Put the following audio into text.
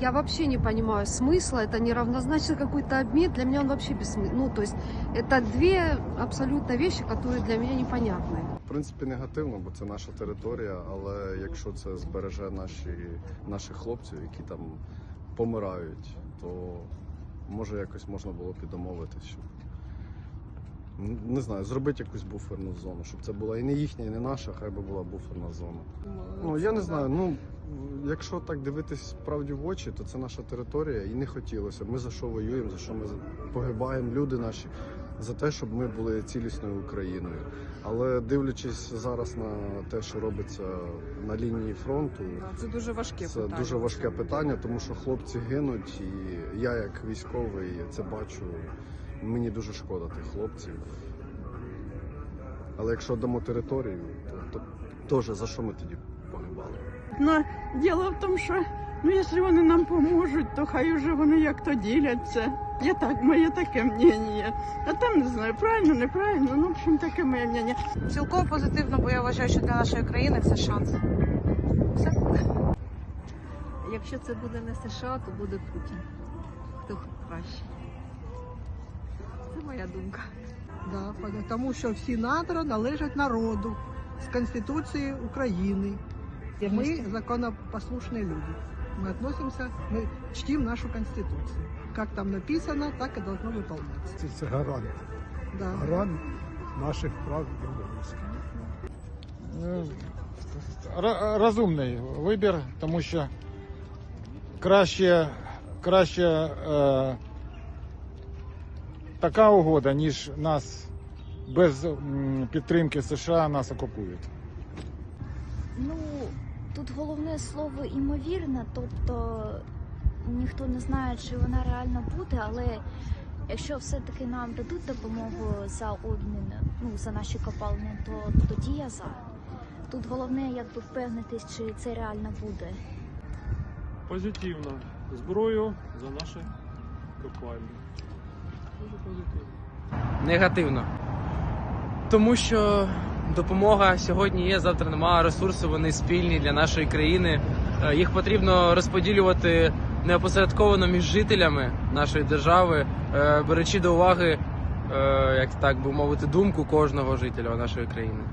Я вообще не понимаю смысла, это неравнозначно какой-то обмен, для меня он вообще бессмысленный. Ну, то есть это две абсолютно вещи, которые для меня непонятны. В принципі, негативно, бо це наша територія, але якщо це збереже наші, наших хлопців, які там помирають, то може якось можна було б не знаю, зробити якусь буферну зону, щоб це була і не їхня, і не наша, хай би була буферна зона. Ну я не знаю. Ну якщо так дивитись справді в очі, то це наша територія, і не хотілося. Ми за що воюємо, за що ми погибаємо, люди наші, за те, щоб ми були цілісною Україною. Але дивлячись зараз на те, що робиться на лінії фронту, Це дуже важке це питання. дуже важке питання, тому що хлопці гинуть, і я як військовий це бачу. Мені дуже шкода тих хлопців. Але якщо дамо територію, то, то теж за що ми тоді погибали? Ну, діло в тому, що ну, якщо вони нам поможуть, то хай уже вони як-то діляться. Я так, моє таке мнення. А там не знаю, правильно, неправильно, ну, в общем, таке моє мнення. Цілком позитивно, бо я вважаю, що для нашої країни це шанс. Все. Якщо це буде не США, то буде Путін. Хто краще? Це моя думка. Да, тому що всі надра належать народу з Конституції України. Мы законопослушные люди. Мы относимся, мы чтим нашу Конституцию. Как там написано, так и должно выполняться. Це, це гарант. Да. Гарант наших прав і обов'язків. Р- розумний вибір, тому що краще, краще е, така угода, ніж нас без підтримки США нас окупують. Ну, тут головне слово імовірне, тобто ніхто не знає, чи вона реально буде, але якщо все-таки нам дадуть допомогу за обмін, ну, за наші копалини, то тоді я за. Тут головне якби впевнитись, чи це реально буде. Позитивно. Зброю за наші копальні. Позитивно. Негативно. Тому що допомога сьогодні є, завтра немає. Ресурси вони спільні для нашої країни. Е, Їх потрібно розподілювати неопосередковано між жителями нашої держави, беречи беручи до уваги, е, як так би мовити, думку кожного жителя нашої країни.